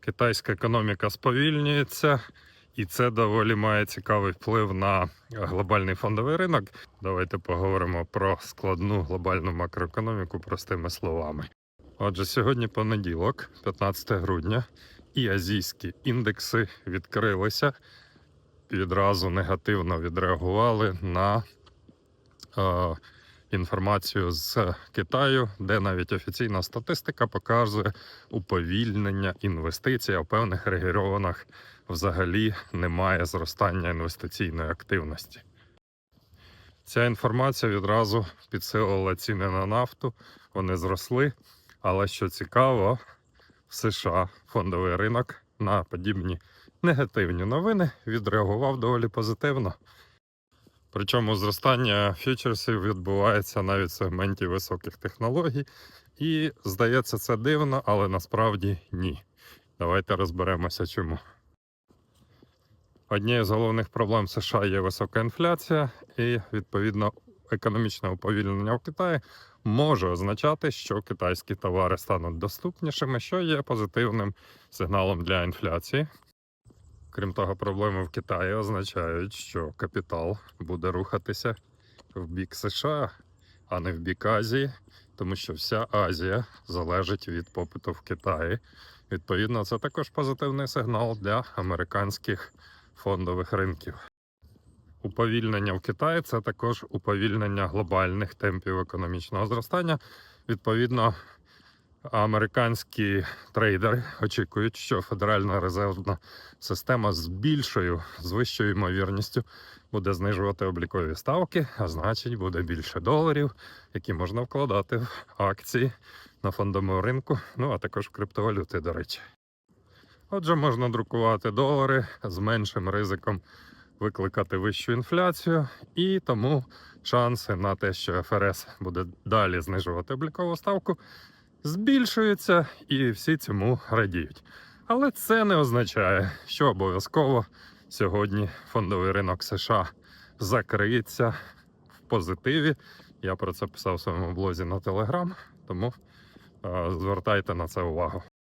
Китайська економіка сповільнюється, і це доволі має цікавий вплив на глобальний фондовий ринок. Давайте поговоримо про складну глобальну макроекономіку простими словами. Отже, сьогодні понеділок, 15 грудня, і азійські індекси відкрилися відразу негативно відреагували на е, інформацію з Китаю, де навіть офіційна статистика показує уповільнення інвестицій, а в певних регіонах взагалі немає зростання інвестиційної активності. Ця інформація відразу підсилила ціни на нафту, вони зросли. Але що цікаво, в США фондовий ринок на подібні негативні новини відреагував доволі позитивно. Причому зростання фьючерсів відбувається навіть в сегменті високих технологій. І здається, це дивно, але насправді ні. Давайте розберемося, чому. Однією з головних проблем США є висока інфляція, і відповідно економічне уповільнення в Китаї може означати, що китайські товари стануть доступнішими, що є позитивним сигналом для інфляції. Крім того, проблеми в Китаї означають, що капітал буде рухатися в бік США, а не в бік Азії, тому що вся Азія залежить від попиту в Китаї. Відповідно, це також позитивний сигнал для американських фондових ринків. Уповільнення в Китаї це також уповільнення глобальних темпів економічного зростання. Відповідно, американські трейдери очікують, що Федеральна резервна система з більшою, з вищою ймовірністю буде знижувати облікові ставки, а значить буде більше доларів, які можна вкладати в акції на фондовому ринку, ну а також в криптовалюти, до речі. Отже, можна друкувати долари з меншим ризиком викликати вищу інфляцію, і тому шанси на те, що ФРС буде далі знижувати облікову ставку, збільшуються, і всі цьому радіють. Але це не означає, що обов'язково сьогодні фондовий ринок США закриється в позитиві. Я про це писав в своєму блозі на Телеграм, тому е, звертайте на це увагу.